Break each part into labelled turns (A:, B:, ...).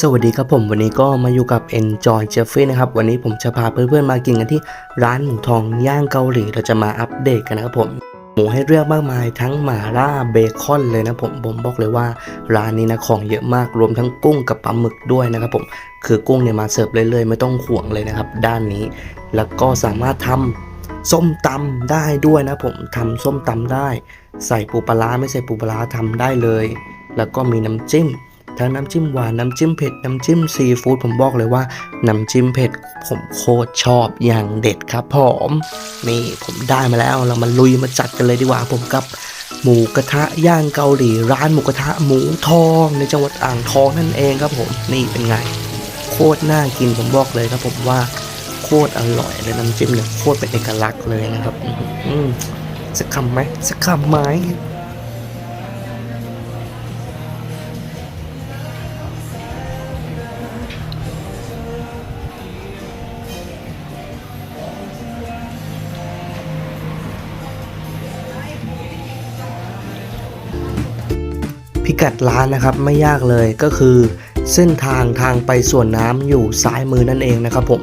A: สวัสดีครับผมวันนี้ก็มาอยู่กับ Enjoy Jeffrey นะครับ วันนี้ผมจะพาเพื่อนๆมากินกันที่ร้านหมูทองย่างเกาหลีเราจะมาอัปเดตกันนะครับผม หมูให้เลือกมากมายทั้งหมาล่าเบคอนเลยนะผมผมบอกเลยว่าร้านนี้นะของเยอะมากรวมทั้งกุ้งกับปลาหมึกด้วยนะครับผมคือกุ้งเนี่ยมาเสิร์ฟเรื่อยๆไม่ต้องห่วงเลยนะครับด้านนี้ แล้วก็สามารถทำส้มตำได้ด้วยนะผมทำส้มตำได้ ใส่ปูปลาร้าไม่ใส่ปูปลาร้าทำได้เลย แล้วก็มีน้ำจิ้ม ทั้งน้ำจิ้มหวานน้ำจิ้มเผ็ดน้ำจิ้มซีฟู้ดผมบอกเลยว่าน้ำจิ้มเผ็ดผมโคตรชอบอย่างเด็ดครับผมนี่ผมได้มาแล้วเรามาลุยมาจัดกันเลยดีกว่าผมกับหมูกระทะย่างเกาหลีร้านหมูกระทะหมูทองในจังหวัดอ่างทองนั่นเองครับผมนี่เป็นไง โคตรน่ากินผมบอกเลยครับผมว่าโคตรอร่อยเลยน้ำจิ้มเนี่ยโคตรเป็นเอกลักษณ์เลยนะครับ อื้อหือสักคำไหมสักคำไหม พิกัดร้านนะครับไม่ยากเลยก็คือ เส้นทางทางไปสวนน้ำอยู่ซ้ายมือนั่นเองนะครับผม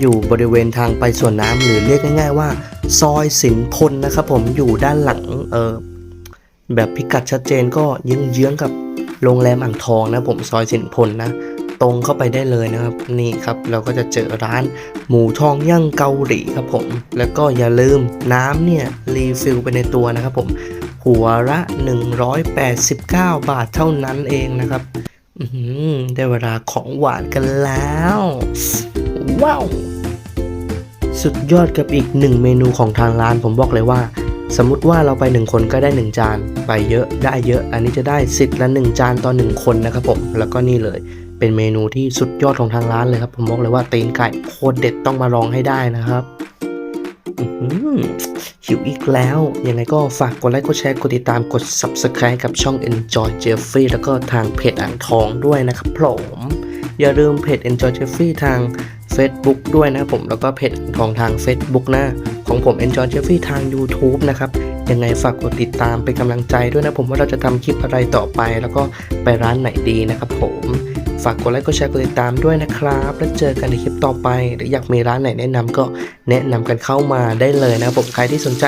A: อยู่บริเวณทางไปสวนน้ำหรือเรียกง่าย ๆ ว่า ซอยสินพลนะครับผมอยู่ด้านหลังเออแบบพิกัดชัดเจนก็เยื้องๆกับโรงแรมอ่างทองนะผมซอยสินพลนะตรงเข้าไปได้เลยนะครับนี่ครับเราก็จะเจอร้านหมูทองย่างเกาหลีครับผม แล้วก็อย่าลืมน้ำเนี่ยรีฟิลไปในตัวนะครับผม หัวละ 189 บาทเท่านั้นเองนะครับได้เวลาของหวานกันแล้ว ว้าว สุดยอดกับอีกหนึ่งเมนูของทางร้านผมบอกเลยว่า สมมติว่าเราไปหนึ่งคนก็ได้หนึ่งจาน ไปเยอะได้เยอะ อันนี้จะได้สิทธิ์ละหนึ่งจานต่อหนึ่งคนนะครับผม แล้วก็นี่เลยเป็นเมนูที่สุดยอดของทางร้านเลยครับ ผมบอกเลยว่าตีนไก่โคตรเด็ดต้องมาลองให้ได้นะครับ หิวอีกแล้ว ยังไงก็ฝากกดไลค์กดแชร์กดติดตามกด Subscribe กับช่อง Enjoy Jeffrey แล้วก็ทางเพจอ่างทองด้วยนะครับผมอย่าลืมเพจ Enjoy Jeffrey ทาง Facebook ด้วยนะผมแล้วก็เพจอ่างทองทาง Facebook นะ ของผม Enjoy Jeffrey ทาง YouTube นะครับ ยังไงฝากกดติดตามเป็นกำลังใจด้วยนะผมว่าเราจะทำคลิปอะไรต่อไป แล้วก็ไปร้านไหนดีนะครับผม ฝากกดไลค์กดแชร์กดติดตามด้วยนะครับ แล้วเจอกันในคลิปต่อไป หรืออยากมีร้านไหนแนะนำก็แนะนำกันเข้ามาได้เลยนะครับผมใครที่สนใจ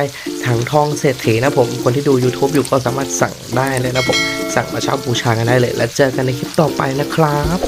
A: ถังทองเศรษฐีนะผมคนที่ดู YouTube อยู่ก็สามารถสั่งได้เลยนะผมสั่งมาเช่าบูชากันได้เลย แล้วเจอกันในคลิปต่อไปนะครับ